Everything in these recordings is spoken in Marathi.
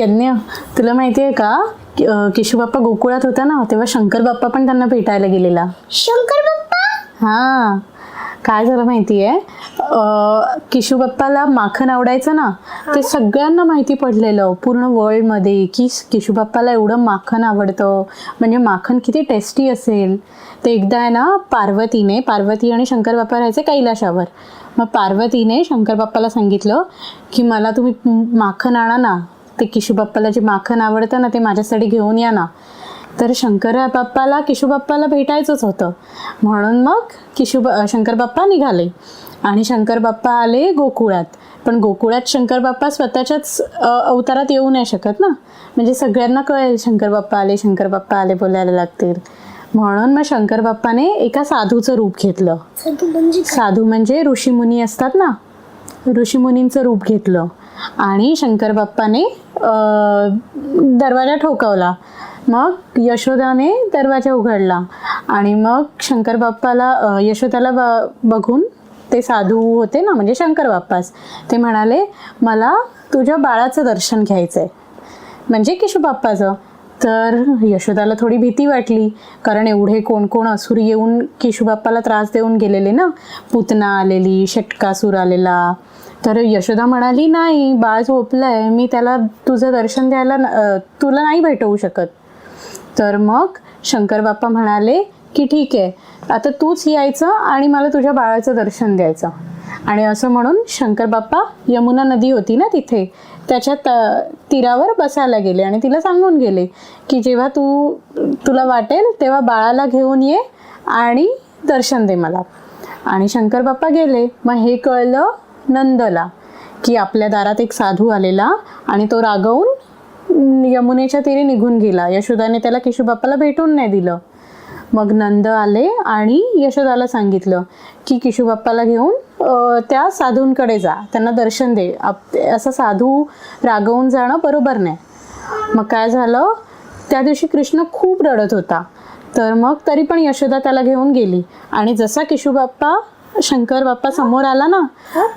यज्ञ. तुला माहिती आहे का बाप्पा गोकुळात होता ना तेव्हा शंकर बाप्पा पण त्यांना भेटायला गेलेला. शंकर बाप्पा हां. काय झालं माहिती आहे किशू बाप्पाला माखन आवडायचं ना ते सगळ्यांना माहिती पडलेलं. पूर्ण वर्ल्डमध्ये की किशू बाप्पाला एवढं माखन आवडतं. म्हणजे माखन किती टेस्टी असेल. ते एकदा आहे ना पार्वतीने पार्वती आणि शंकर बाप्पा राहायचे कैलाशावर. मग पार्वतीने शंकर बाप्पाला सांगितलं की मला तुम्ही माखन आणा ना ते किशू बाप्पाला जे माखन आवडतं ना ते माझ्यासाठी घेऊन या ना. तर शंकर बाप्पाला किशू बाप्पाला भेटायचंच होतं. म्हणून मग किशू शंकर बाप्पा निघाले. आणि शंकर बाप्पा आले गोकुळात. पण गोकुळात शंकर बाप्पा स्वतःच्याच अवतारात येऊ नाही शकत ना. म्हणजे सगळ्यांना कळेल शंकर बाप्पा आले शंकर बाप्पा आले बोलायला लागतील. म्हणून मग शंकर बाप्पाने एका साधूचं रूप घेतलं. साधू म्हणजे? साधू म्हणजे ऋषीमुनी असतात ना. ऋषीमुनींचं रूप घेतलं. आणि शंकर बाप्पाने दरवाजा ठोकावला. मग यशोदाने दरवाजा उघडला आणि मग शंकर बाप्पाला यशोदाला ब बघून ते साधू होते ना म्हणजे शंकर बाप्पास ते म्हणाले मला तुझ्या बाळाचं दर्शन घ्यायचं आहे म्हणजे किशू बाप्पाचं. तर यशोदाला थोडी भीती वाटली कारण एवढे कोण कोण असुर येऊन केशूबाप्पाला त्रास देऊन गेलेले ना? पुतना आलेली षटकासूर आलेला. तर यशोदा म्हणाली नाही बाळ झोपलंय मी त्याला तुझं दर्शन द्यायला तुला नाही भेटवू शकत. तर मग शंकर बाप्पा म्हणाले की ठीक आहे आता तूच यायचं आणि मला तुझ्या बाळाचं दर्शन द्यायचं. आणि असं म्हणून शंकर बाप्पा यमुना नदी होती ना तिथे त्याच्या त- तीरावर बसायला गेले आणि तिला सांगून गेले की जेव्हा तू तुला वाटेल तेव्हा बाळाला घेऊन ये आणि दर्शन दे मला. आणि शंकर बाप्पा गेले. मग हे कळलं नंदला की आपल्या दारात एक साधू आलेला आणि तो रागवून यमुनेच्या तीरी निघून गेला. यशोदाने त्याला केशू बाप्पाला भेटून नाही दिलं. मग नंद आले आणि यशोदाला सांगितलं की किशूबाप्पाला घेऊन त्या साधूंकडे जा. त्यांना दर्शन दे. आप असं साधू रागवून जाणं बरोबर नाही. मग काय झालं? त्या दिवशी कृष्ण खूप रडत होता. तर मग तरी पण यशोदा त्याला घेऊन गेली. आणि जसा किशूबाप्पा शंकर बाप्पा समोर आला ना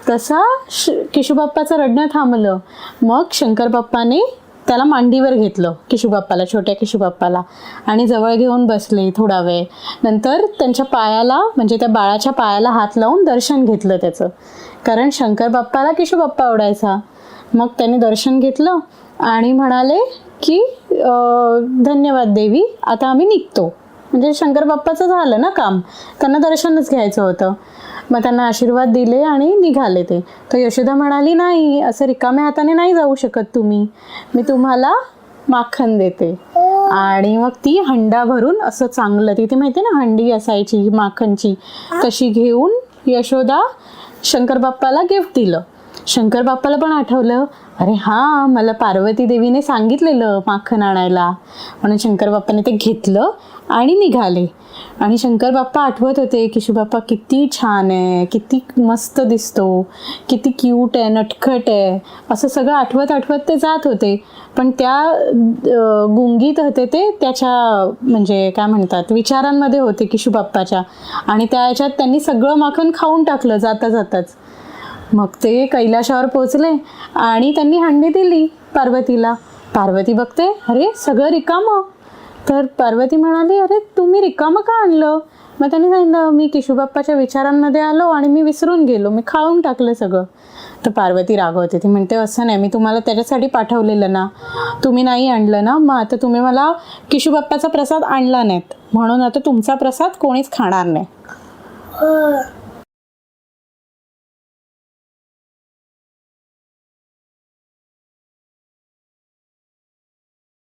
तसा श किशू रडणं थांबलं. मग शंकर बाप्पाने त्याला मांडीवर घेतलं किशूबाप्पाला छोट्या किशुबाप्पाला. आणि जवळ घेऊन बसले थोडा वेळ. नंतर त्यांच्या पायाला म्हणजे त्या बाळाच्या पायाला हात लावून दर्शन घेतलं त्याचं. कारण शंकर बाप्पाला किशूबाप्पा आवडायचा. मग त्याने दर्शन घेतलं आणि म्हणाले की धन्यवाद देवी आता आम्ही निघतो. म्हणजे शंकर बाप्पाचं झालं ना काम. त्यांना दर्शनच घ्यायचं होतं. मग त्यांना आशीर्वाद दिले आणि निघाले ते. तर यशोदा म्हणाली नाही असं रिकाम्या हाताने नाही जाऊ शकत तुम्ही. मी तुम्हाला माखन देते. आणि मग ती हंडा भरून असं चांगलं तिथे माहिती ना हंडी असायची माखनची तशी घेऊन यशोदा शंकर बाप्पाला गिफ्ट दिलं. शंकर बाप्पाला पण आठवलं. अरे हां मला पार्वती देवीने सांगितलेलं माखन आणायला. म्हणून शंकर बाप्पाने ते घेतलं आणि निघाले. आणि शंकर बाप्पा आठवत होते किशू बाप्पा किती छान आहे किती मस्त दिसतो किती क्यूट आहे नटखट आहे. असं सगळं आठवत आठवत ते जात होते. पण त्या गुंगीत होते ते त्याच्या म्हणजे काय म्हणतात विचारांमध्ये होते किशू बाप्पाच्या. आणि त्या याच्यात त्यांनी सगळं माखन खाऊन टाकलं जाता जाताच. मग ते कैलाशावर पोचले आणि त्यांनी हंडी दिली पार्वतीला. पार्वती बघते अरे सगळं रिकामं. तर पार्वती म्हणाली अरे तुम्ही रिकामं का आणलं? मग त्यांनी सांगितलं मी किशूबाप्पाच्या विचारांमध्ये आलो आणि मी विसरून गेलो मी खाऊन टाकलं सगळं. तर पार्वती रागवते ती म्हणते असं नाही मी तुम्हाला त्याच्यासाठी पाठवलेलं ना. तुम्ही नाही आणलं ना मग आता तुम्ही मला किशूबाप्पाचा प्रसाद आणला नाहीत. म्हणून आता तुमचा प्रसाद कोणीच खाणार नाही.